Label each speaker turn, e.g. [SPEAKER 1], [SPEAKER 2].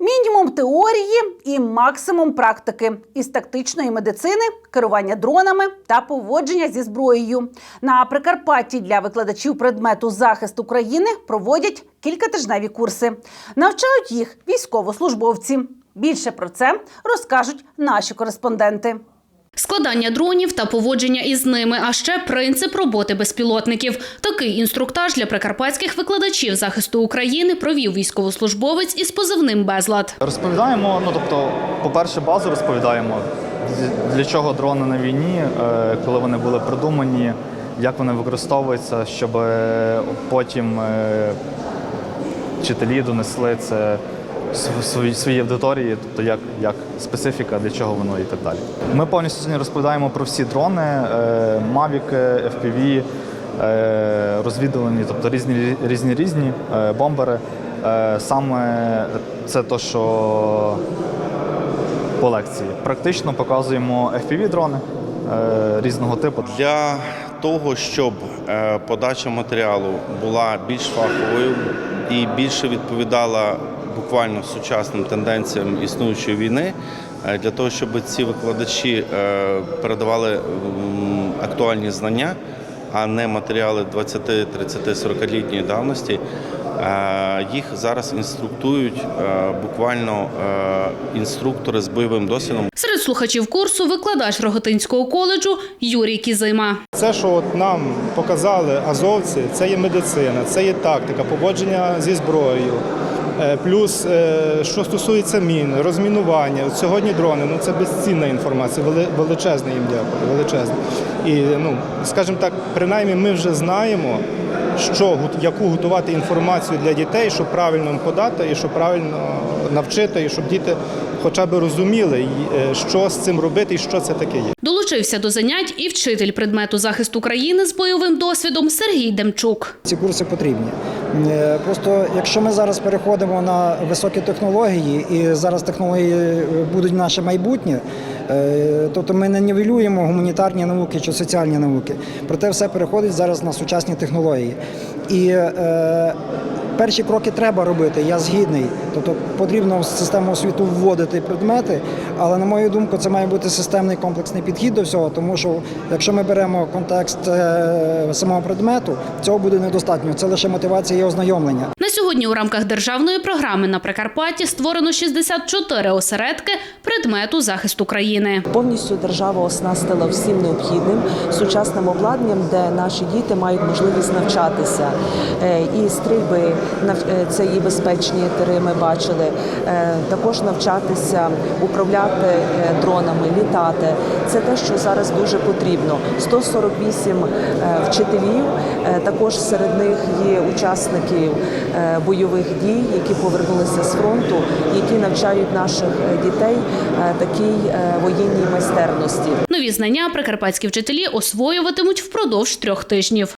[SPEAKER 1] Мінімум теорії і максимум практики із тактичної медицини, керування дронами та поводження зі зброєю. На Прикарпатті для викладачів предмету захист України проводять кількатижневі курси. Навчають їх військовослужбовці. Більше про це розкажуть наші кореспонденти.
[SPEAKER 2] Складання дронів та поводження із ними, а ще принцип роботи безпілотників. Такий інструктаж для прикарпатських викладачів захисту України провів військовослужбовець із позивним Безлад.
[SPEAKER 3] Розповідаємо, ну тобто, по-перше, базу розповідаємо, для чого дрони на війні, е, коли вони були придумані, як вони використовуються, щоб е, потім е, вчителі донесли це своїй аудиторії, тобто як, як специфіка, для чого воно і так далі. Ми повністю сьогодні розповідаємо про всі дрони, е, Mavic, FPV, е, розвідувальні, тобто різні різні різні е, бомбери. Е, Саме це те, що по лекції. Практично показуємо FPV-дрони е, різного типу.
[SPEAKER 4] Для того, щоб е, подача матеріалу була більш фаховою і більше відповідала буквально сучасним тенденціям існуючої війни, е, для того, щоб ці викладачі е, передавали актуальні знання, а не матеріали 20, 30, 40 літньої давності. е, Їх зараз інструктують буквально інструктори з бойовим досвідом.
[SPEAKER 2] Серед слухачів курсу викладач Роготинського коледжу Юрій Кізима.
[SPEAKER 5] Це, що от нам показали азовці, це є медицина, це є тактика, поводження зі зброєю. Е, Плюс, е, що стосується мін, розмінування. Сьогодні дрони, ну це безцінна інформація, вели- величезна їм дякую, величезна. І ну, скажімо так, принаймні ми вже знаємо, що яку готувати інформацію для дітей, щоб правильно подати і щоб правильно навчити, і щоб діти хоча б розуміли, е, що з цим робити і що це таке є.
[SPEAKER 2] Долучився до занять і вчитель предмету захисту країни з бойовим досвідом Сергій Демчук.
[SPEAKER 6] Ці курси потрібні. Е, Просто якщо ми зараз переходимо на високі технології, і зараз технології е, будуть наше майбутнє, тобто ми не нівелюємо гуманітарні науки чи соціальні науки. Проте все переходить зараз на сучасні технології. І е, перші кроки треба робити, я згідний. Тобто потрібно в систему освіту вводити предмети, але на мою думку, це має бути системний комплексний підхід до всього, тому що якщо ми беремо контекст е, самого предмету, цього буде недостатньо. Це лише мотивація і ознайомлення.
[SPEAKER 2] Сьогодні у рамках державної програми на Прикарпатті створено 64 осередки предмету захисту країни.
[SPEAKER 7] Повністю держава оснастила всім необхідним сучасним обладнанням, де наші діти мають можливість навчатися. Е, І стрільби е, це і безпечні тири. Ми бачили. Е, Також навчатися управляти дронами, літати. Це те, що зараз дуже потрібно. 148 е, вчителів. Також серед них є учасники бойових дій, які повернулися з фронту, які навчають наших е, дітей е, такій е, воєнній майстерності.
[SPEAKER 2] Нові знання прикарпатські вчителі освоюватимуть впродовж трьох тижнів.